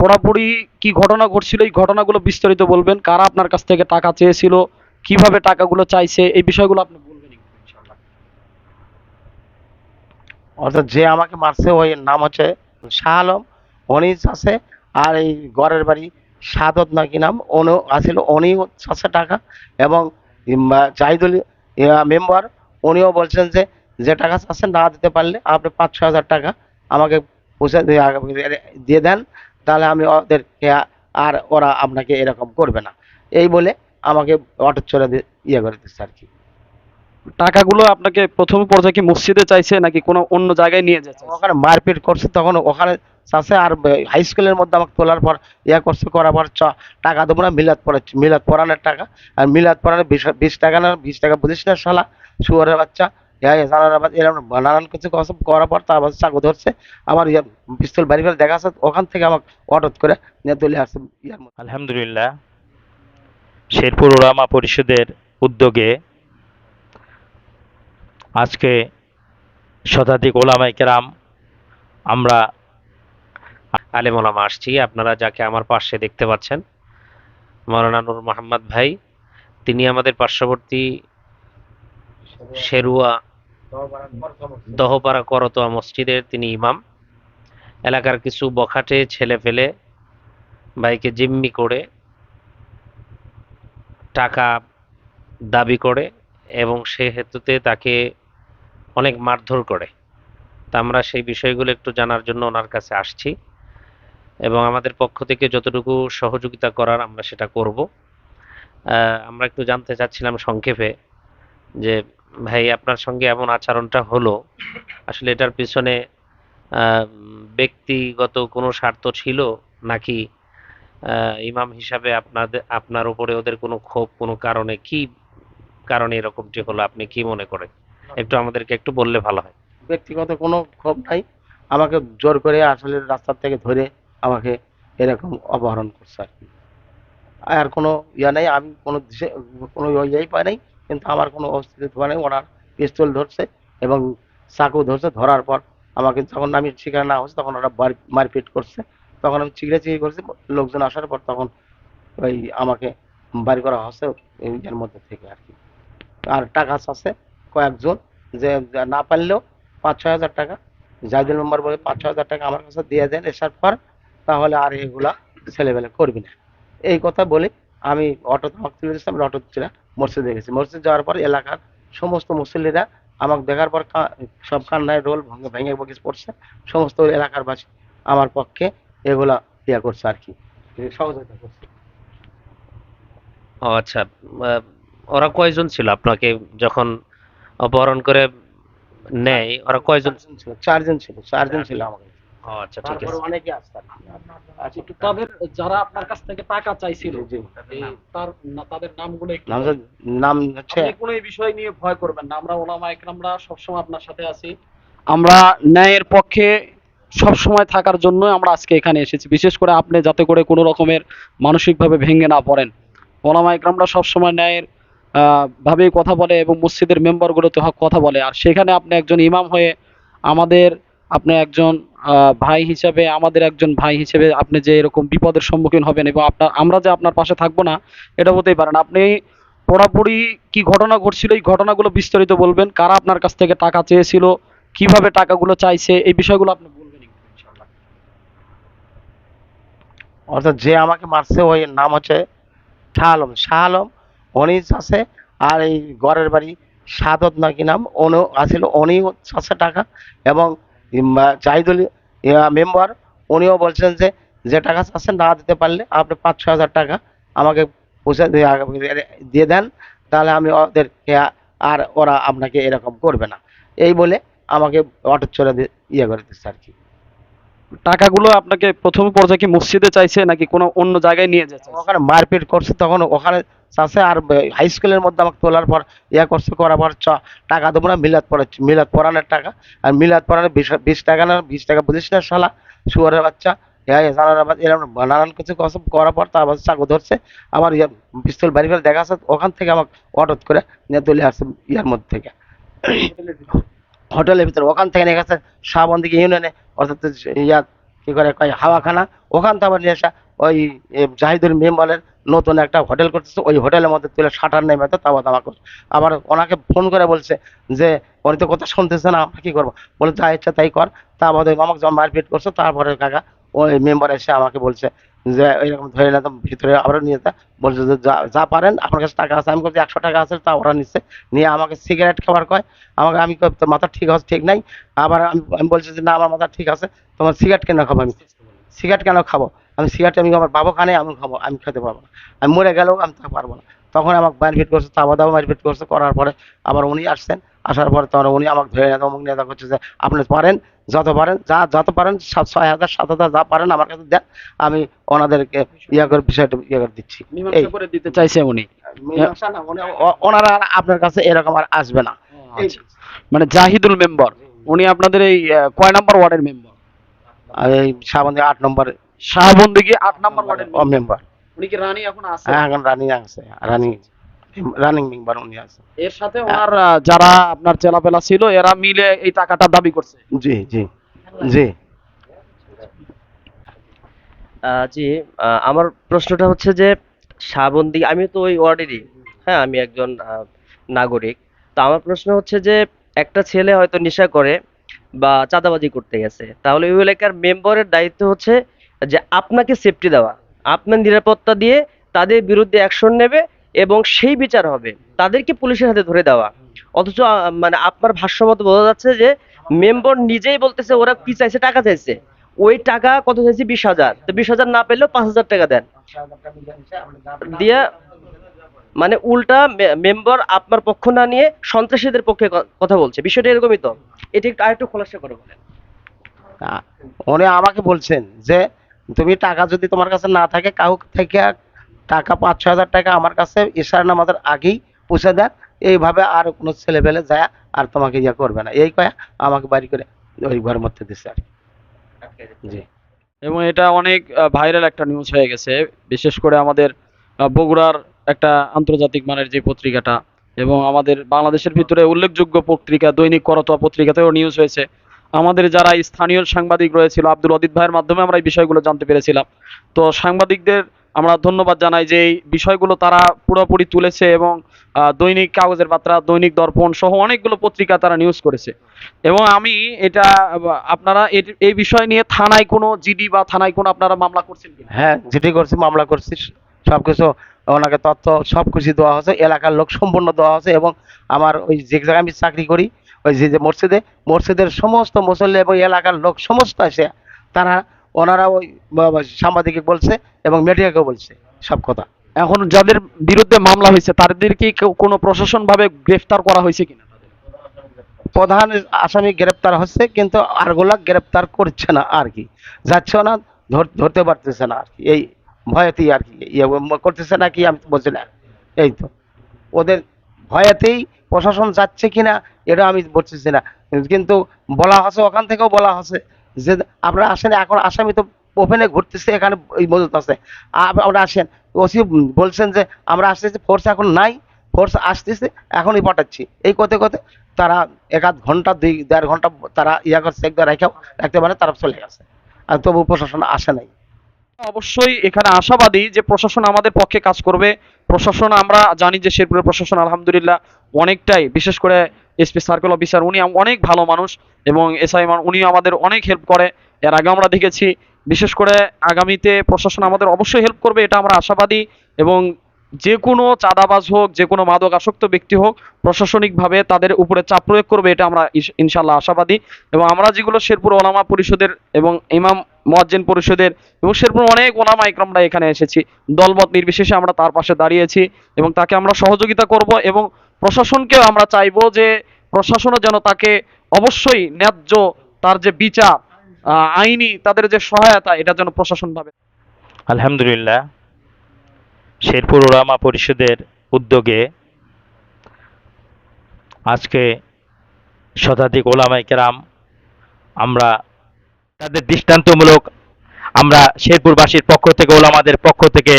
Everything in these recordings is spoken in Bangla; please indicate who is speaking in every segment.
Speaker 1: পুরোপুরি কি ঘটনা ঘটছিল? এই ঘটনাগুলো বিস্তারিত বলবেন। কারা আপনার কাছ থেকে টাকা চেয়েছিল? কীভাবে টাকাগুলো চাইছে? এই বিষয়গুলো আপনি বলবেন
Speaker 2: অর্থাৎ যে আমাকে মারছে ওই নাম হচ্ছে শাহ আলম উনি আছে আর এই ঘরের বাড়ি সাদত নাকি নাম অনু আছিল উনি আছে টাকা এবং ইম, জাহিদুল মেম্বার উনিও বলছেন যে যে টাকা আছে না দিতে পারলে আপনি পাঁচ ছ হাজার টাকা আমাকে পৌঁছে দিয়ে দেন তাহলে আমি ওদেরকে আর ওরা আপনাকে এরকম করবে না। এই বলে আমাকে অটো চলে ইয়ে করে দিচ্ছে আর কি।
Speaker 1: টাকাগুলো আপনাকে প্রথম পর্যায়ে কি মসজিদে চাইছে নাকি কোনো অন্য জায়গায় নিয়ে যাচ্ছে
Speaker 2: ওখানে মারপিট করছে তখন ওখানে চাষে আর হাই স্কুলের মধ্যে আমাকে তোলার পর ইয়া করছে করার পর চ টাকা দেবো না মিলাদ পড়াচ্ছি মিলাদ পড়ানোর টাকা। আর মিলাদ পড়ানোর বিশ বিশ টাকা না বিশ টাকা বুঝিস না শালা শুয়ারের বাচ্চা। ইয়া বাচ্চা এরকম নানান কিছু করার পর তারপর চাকু ধরছে। আমার ইয়া পিস্তল বাড়ি করে দেখা যাচ্ছে ওখান থেকে আমাকে অটোত করে নিয়ে তুলে আসছে
Speaker 3: আলহামদুলিল্লাহ, শেরপুর ওলামা পরিষদের উদ্যোগে আজকে শতাধিক ওলামাই কেরাম আমরা আলেম ওলামা আসছি। আপনারা যাকে আমার পাশে দেখতে পাচ্ছেন মৌলানা নূর মোহাম্মদ ভাই, তিনি আমাদের পার্শ্ববর্তী শেরুয়া দহপাড়া করতোয়া মসজিদের তিনি ইমাম। এলাকার কিছু বখাটে ছেলে ফেলে ভাইকে জিম্মি করে টাকা দাবি করে এবং সে হেতুতে তাকে অনেক মারধর করে। তা আমরা সেই বিষয়গুলো একটু জানার জন্য ওনার কাছে আসছি এবং আমাদের পক্ষ থেকে যতটুকু সহযোগিতা করার আমরা সেটা করব। আমরা একটু জানতে চাচ্ছিলাম সংক্ষেপে যে ভাই, আপনার সঙ্গে এমন আচরণটা হলো, আসলে এটার পিছনে ব্যক্তিগত কোনো স্বার্থ ছিল নাকি ইমাম হিসাবে আপনাদের আপনার উপরে ওদের কোনো ক্ষোভ, কোনো কারণে কি কারণে এরকমটি হলো? আপনি কি মনে করেন? একটু আমাদেরকে একটু বললে ভালো হয়।
Speaker 2: ব্যক্তিগত কোনো ক্ষোভ নাই। আমাকে জোর করে আসলে রাস্তার থেকে ধরে আমাকে এরকম অপহরণ করছে আর কি। আর কোনো ইয়া নেই, আমি কোনো কোনো ইয়েই পাই নাই। কিন্তু আমার কোনো অস্তিত্ব নাই। ওনার পিস্তল ধরছে এবং চাকু ধরছে। ধরার পর আমাকে যখন আমি শিকার না হচ্ছে তখন ওরা মারপিট করছে। তখন আমি চিগড়ে চিগড়ে করছি। লোকজন আসার পর তখন ওই আমাকে বাড়ি করা হচ্ছে এর মধ্যে থেকে আর কি। আর টাকা আছে কয়েকজন যে না পারলেও পাঁচ ছয় হাজার টাকা। জাহিদুল মেম্বার বলে পাঁচ ছয় হাজার টাকা আমার কাছে দিয়ে দেন, এসার পর তাহলে আর এগুলা ছেলেবেলে করবি না। এই কথা বলে আমি অটো আমাকে তুলে দিচ্ছিলাম অটো ছিল মসজিদে গেছি। মসজিদ যাওয়ার পর এলাকার সমস্ত মুসল্লিরা আমাকে দেখার পর সব কান্নায় রোল ভেঙে ভেঙে বকিস পড়ছে। সমস্ত এলাকার বাসী আমার পক্ষে এগুলা ইয়া করছে আর কি। সহযোগিতা করছে।
Speaker 3: ও আচ্ছা ওরা কয়জন ছিল আপনাকে যখন অপহরণ করে নেয়? ওরা কয়জন?
Speaker 2: ছিল চারজন ছিল চারজন ছিল আমাকে।
Speaker 3: আচ্ছা ঠিক
Speaker 2: তারপরে
Speaker 3: আছে।
Speaker 2: অনেকে আর আচ্ছা,
Speaker 1: একটু তাদের যারা আপনার কাছ থেকে টাকা চাইছিল। তার তাদের নামগুলো একটু
Speaker 2: নাম। হচ্ছে
Speaker 1: আপনি কোনো এই বিষয় নিয়ে ভয় করবেন না। আমরা ওলামা একরামরা সবসময় আপনার সাথে আছি। আমরা ন্যায়ের পক্ষে সব সময় থাকার জন্য আমরা আজকে এখানে এসেছি। বিশেষ করে আপনি যাতে করে কোনো রকমের মানসিকভাবে ভেঙে না পড়েন। ওলামা একরামরা সবসময় ন্যায়ের আহ, ভাবেই কথা বলে এবং মসজিদের মেম্বারগুলোতে হক কথা বলে। আর সেখানে আপনি একজন ইমাম হয়ে আমাদের আপনি একজন ভাই হিসেবে, আমাদের একজন ভাই হিসেবে আপনি যে এরকম বিপদের সম্মুখীন হবেন এবং আপনার, আমরা যে আপনার পাশে থাকব না, এটা হতেই পারেন আপনি পুরোপুরি কি ঘটনা ঘটছিল, এই ঘটনাগুলো বিস্তারিত বলবেন। কারা আপনার কাছ থেকে টাকা চেয়েছিল, কীভাবে টাকাগুলো চাইছে, এই বিষয়গুলো আপনি বলবেন
Speaker 2: অর্থাৎ যে আমাকে মারছে, ওই নাম হচ্ছে শাহ আলম। শাহ আলম উনি আছে, আর এই ঘরের বাড়ি সাদত নাকি নাম, অনু, আছিল উনি আছে টাকা, এবং ইম, জাহিদুল মেম্বার উনিও বলছেন যে যে টাকা আছে না দিতে পারলে আপনি পাঁচ ছ হাজার টাকা আমাকে পৌঁছে দিয়ে- দিয়ে দেন তাহলে আমি ওদেরকে আর ওরা আপনাকে এরকম করবে না। এই বলে আমাকে অটো চলে ইয়ে করে দিচ্ছে আর কি।
Speaker 1: টাকাগুলো আপনাকে প্রথম পর্যায়ে কি মসজিদে চাইছে নাকি কোনো অন্য জায়গায় নিয়ে যাচ্ছে
Speaker 2: ওখানে মারপিট করছে তখন ওখানে চাষে আর হাই স্কুলের মধ্যে আমাকে তোলার পর, ইয়া করছে, করার পর চ, টাকা দেবো না, মিলাদ পড়াচ্ছি মিলাদ পড়ানোর টাকা। আর মিলাদ পড়ানোর বিশ বিশ টাকা না, বিশ টাকা বুঝিস না শালা, শুয়ারের বাচ্চা। এরকম নানান কিছু কসম করার পর তারপর চাকু ধরছে। আমার ইয়া, পিস্তল বাড়ি করে দেখা যাচ্ছে ওখান থেকে আমাকে হঠাৎ করে নিয়ে তুলে আসছে ইয়ার মধ্যে থেকে। হোটেলের ভিতরে, ওখান থেকে নিয়ে গেছে শাহবন্দিকে ইউনিয়নে। অর্থাৎ ইয়া, কি করে কয়, হাওয়াখানা। ওখান থেকে আবার নিয়ে আসা ওই জাহিদুল মেম্বারের নতুন একটা হোটেল করতেছে, ওই হোটেলের মধ্যে তুলে শাটার নেমে তো তাও দামা করছে। আবার ওনাকে ফোন করে বলছে যে, উনি তো কথা শুনতেছে না, আমরা কি করব? বলে, যা ইচ্ছা তাই কর। তা তারপরে আমাকে যখন মারপিট করছে, তারপরে কাকা ওই মেম্বার এসে আমাকে বলছে যে, এরকম ধরে না ভিতরে আবার নিয়ে যা। বলছে যে, যা পারেন, আপনার কাছে টাকা আছে, আমি বলছি, একশো টাকা আছে, তা ওরা নিচ্ছে। নিয়ে আমাকে সিগারেট খাবার কয়, আমাকে, আমি মাথা ঠিক আছে, ঠিক নাই? আবার আমি আমি বলছি যে, না, আমার মাথা ঠিক আছে, তোমার সিগারেট কেন খাব আমি? সিগারেট কেন খাব? আমি সিগারেট আমি আমার বাবু খানে আমি খাব আমি খেতে পারব না। আমি মরে গেলেও আমি তা পারব না। তখন আমাকে মারপিট করছে তাবা দাবা মারপিট করছে করার পরে আবার উনি আসছেন। আসার পরে তখন উনি আমাকে ধরে নেতা অমুক নেতা করছে যে আপনি পারেন যত পারেন যা যত পারেন সাত ছয় হাজার সাত হাজার যা পারেন আমার কাছে দেন। আমি ওনাদেরকে ইয়ে করে বিষয়টা ইয়ে করে দিচ্ছি। এই
Speaker 1: করে দিতে চাইছে উনি।
Speaker 2: ওনারা আপনার কাছে এরকম আর আসবে না।
Speaker 1: আচ্ছা। মানে জাহিদুল মেম্বার উনি আপনাদের এই কয় নম্বর ওয়ার্ডের মেম্বার?
Speaker 2: এই সাবন্ধে আট নম্বর
Speaker 1: শাহবন্দিগি আট নাম্বার ওয়ার্ডের
Speaker 2: মেম্বার।
Speaker 1: উনি কি রানী এখন আছে?
Speaker 2: হ্যাঁ এখন রানিং আছে রানিং রানিং মেম্বার উনি আছে
Speaker 1: এর সাথে ওনার আহ, যারা আপনার চেলাপেলা ছিল এরা মিলে এই টাকাটা দাবি করছে।
Speaker 2: জি জি জি।
Speaker 4: আহ, জি আমার প্রশ্নটা হচ্ছে যে শাহবন্দি আমি তো ওই ওয়ার্ডেরই। হ্যাঁ আমি একজন আহ, নাগরিক। তো আমার প্রশ্ন হচ্ছে যে একটা ছেলে হয়তো নেশা করে বা চাঁদাবাজি করতে গেছে। তাহলে ওই এলাকার মেম্বারের দায়িত্ব হচ্ছে আপনাকে সেফটি দেওয়া। আপনার নিরাপত্তা দিয়ে তাদের বিরুদ্ধে অ্যাকশন নেবে এবং সেই বিচার হবে। তাদেরকে পুলিশের হাতে ধরে দেওয়া। অথচ মানে আপনার ভাষ্যমত বোঝা যাচ্ছে যে, মেম্বার নিজেই বলতেছে ওরা কি চাইছে, টাকা চাইছে। ওই টাকা কত চাইছে? বিশ হাজার। তো বিশ হাজার না পেলেও পাঁচ হাজার টাকা দেন। দিয়ে মানে উল্টা মেম্বার আপনার পক্ষ না নিয়ে সন্ত্রাসীদের পক্ষে কথা বলছে। বিষয়টা এরকমই তো। এটা একটু আরেকটু খোলাসা করে বলেন।
Speaker 2: উনি আমাকে বলছেন যে তুমি টাকা যদি তোমার কাছে না থাকে, কাউ থেকে টাকা পাঁচ ছ হাজার টাকা আমার কাছে ঈশার নামাজের আগেই পৌঁছে দেন। এইভাবে আর কোনো ছেলে পেলে যায় আর তোমাকে ইয়ে করবে না। এই কয়া আমাকে বাড়ি করে ওই ঘরের মধ্যে দিচ্ছে আর জি।
Speaker 1: এবং এটা অনেক ভাইরাল একটা নিউজ হয়ে গেছে। বিশেষ করে আমাদের বগুড়ার একটা আন্তর্জাতিক মানের যে পত্রিকাটা এবং আমাদের বাংলাদেশের ভিতরে উল্লেখযোগ্য পত্রিকা, দৈনিক করতোয়া পত্রিকাতেও নিউজ হয়েছে। আমাদের যারা স্থানীয় সাংবাদিক রয়েছিল আব্দুল অদিত ভাইয়ের মাধ্যমে আমরা এই বিষয়গুলো জানতে পেরেছিলাম। তো সাংবাদিকদের আমরা ধন্যবাদ জানাই যে এই বিষয়গুলো তারা পুরোপুরি তুলেছে এবং দৈনিক কাগজের বার্তা, দৈনিক দর্পণ সহ অনেকগুলো পত্রিকা তারা নিউজ করেছে। এবং আমি এটা, আপনারা এই বিষয় নিয়ে থানায় কোনো জিডি বা থানায় কোনো আপনারা মামলা করছেন
Speaker 2: হ্যাঁ যেটি করছি, মামলা করছি সব কিছু ওনাকে তথ্য সব কিছু দেওয়া হয়েছে, এলাকার লোক সম্পূর্ণ দেওয়া হয়েছে এবং আমার ওই যে জায়গায় আমি চাকরি করি ওই যে যে মসজিদে, মসজিদের সমস্ত মুসল্লি এবং এলাকার লোক সমস্ত এসে তারা ওনারা ওই বা বলছে এবং মিডিয়াকেও বলছে সব কথা।
Speaker 1: এখন যাদের বিরুদ্ধে মামলা হয়েছে, তাদের কি কোনো প্রশাসন ভাবে গ্রেফতার করা হয়েছে কিনা?
Speaker 2: প্রধান আসামি গ্রেপ্তার হচ্ছে, কিন্তু আরগুলা গ্রেপ্তার করছে না আর কি। যাচ্ছেও না, ধর- ধরতে পারতেছে না আর কি। এই ভয়েতেই আর কি ইয়ে করতেছে না কি আমি বলছি না। এই তো। ওদের ভয়েতেই প্রশাসন যাচ্ছে কিনা, এটা আমি বলতেছি না। কিন্তু বলা হচ্ছে, ওখান থেকেও বলা হচ্ছে যে আপনারা আসেন, এখন আসামি তো ওপেনে ঘুরতেছে, এখানে মজুত আছে। আপ- আপনারা আসেন। ওসি বলছেন যে আমরা আসতেছি ফোর্স এখন নাই ফোর্স আসতেছে, এখনই পাঠাচ্ছি। এই করতে করতে তারা এক আধ ঘণ্টা, দুই, দেড় ঘণ্টা তারা ইয়া করছে একবার রেখেও রাখতে পারে তারা চলে গেছে। আর তবু প্রশাসন আসে নাই।
Speaker 1: অবশ্যই এখানে আশাবাদী যে প্রশাসন আমাদের পক্ষে কাজ করবে প্রশাসন, আমরা জানি যে শেরপুরের প্রশাসন আলহামদুলিল্লাহ অনেকটাই, বিশেষ করে এসপি সার্কেল অফিসার, উনি অনেক ভালো মানুষ এবং এসআই উনি আমাদের অনেক হেল্প করে। এর আগে আমরা দেখেছি, বিশেষ করে আগামীতে প্রশাসন আমাদের অবশ্যই হেল্প করবে, এটা আমরা আশাবাদী এবং যে কোনো চাঁদাবাজ হোক, যে কোনো মাদক আসক্ত ব্যক্তি হোক, প্রশাসনিকভাবে তাদের উপরে চাপ প্রয়োগ করবে, এটা আমরা ইনশাল্লাহ আশাবাদী। এবং আমরা যেগুলো শেরপুর ওলামা পরিষদের এবং ইমাম মোয়াজ্জেন পরিষদের এবং শেরপুর অনেক ওলামা ইকরামরা এখানে এসেছি। দলমত নির্বিশেষে আমরা তার পাশে দাঁড়িয়েছি এবং তাকে আমরা সহযোগিতা করব এবং প্রশাসনকেও আমরা চাইব যে প্রশাসনও যেন তাকে অবশ্যই ন্যায্য তার যে বিচার আইনি তাদের যে সহায়তা, এটা যেন প্রশাসন ভাবে
Speaker 5: আলহামদুলিল্লাহ। শেরপুর ওলামা পরিষদের উদ্যোগে আজকে শতাধিক ওলামাই কেরাম আমরা তাদের দৃষ্টান্তমূলক আমরা শেরপুরবাসীর পক্ষ থেকে, ওলামাদের পক্ষ থেকে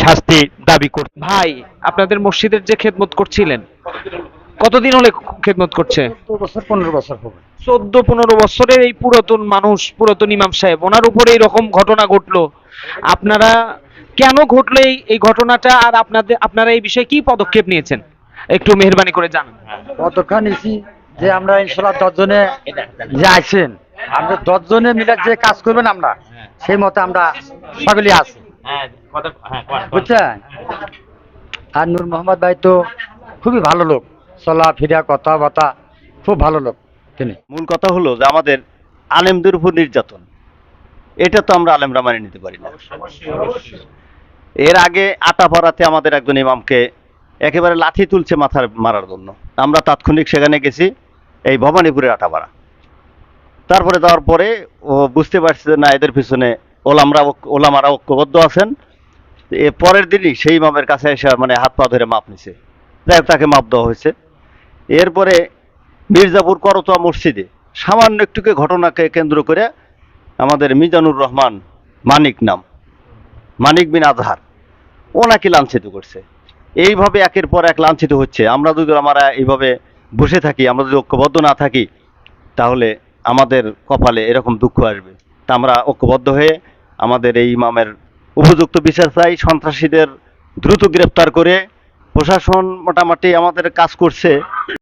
Speaker 5: শাস্তি দাবি করছি।
Speaker 6: ভাই, আপনাদের মসজিদের যে খেদমত করছিলেন, কতদিন হলে খেদমত করছে? চোদ্দ পনেরো বছরের এই পুরাতন মানুষ, পুরাতন ইমাম সাহেব, ওনার উপরে এরকম ঘটনা ঘটলো। আপনারা কেন ঘটলো এই ঘটনাটা আর আপনাদের আপনারা এই বিষয়ে কি পদক্ষেপ নিয়েছেন? একটু মেহরবানি করে জানান।
Speaker 7: কতক্ষণ নিছি যে আমরা ইনশাল্লাহ দশজনে যে আইছেন আমরা দশজনে মিলে যে কাজ করবেন আমরা সেই মতো আমরা সকলে আছি। বুঝছেন? আর নূর মোহাম্মদ ভাই তো খুবই ভালো লোক চলা ফিরা কথাবার্তা খুব ভালো লোক তিনি।
Speaker 8: মূল কথা হলো যে আমাদের আলেমদের উপর নির্যাতন। এটা তো আমরা আলেমরা মানে নিতে পারি না। এর আগে আটাপাড়াতে আমাদের একজন ইমামকে একেবারে লাঠি তুলছে মাথার মারার জন্য। আমরা তাৎক্ষণিক সেখানে গেছি, এই ভবানীপুরের আটাপাড়া তারপরে যাওয়ার পরে ও বুঝতে পারছে যে না, এদের পিছনে ওলামরা ওলামারা ঐক্যবদ্ধ আছেন। এ পরের দিনই সেই ইমামের কাছে এসে মানে হাত পা ধরে মাপ নিছে। যাই তাকে মাপ দেওয়া হয়েছে। এরপরে মির্জাপুর করতোয়া মসজিদে সামান্য একটুকে ঘটনাকে কেন্দ্র করে আমাদের মিজানুর রহমান মানিক নাম, মানিক বিন আজহার। ওনাকে লাঞ্ছিত করছে। এইভাবে একের পর এক লাঞ্ছিত হচ্ছে। আমরা যদি আমরা এইভাবে বসে থাকি, আমরা যদি ঐক্যবদ্ধ না থাকি, তাহলে আমাদের কপালে এরকম দুঃখ আসবে। তা আমরা ঐক্যবদ্ধ হয়ে আমাদের এই ইমামের উপযুক্ত বিচার চাই। সন্ত্রাসীদের দ্রুত গ্রেপ্তার করে প্রশাসন মোটামুটি আমাদের কাজ করছে।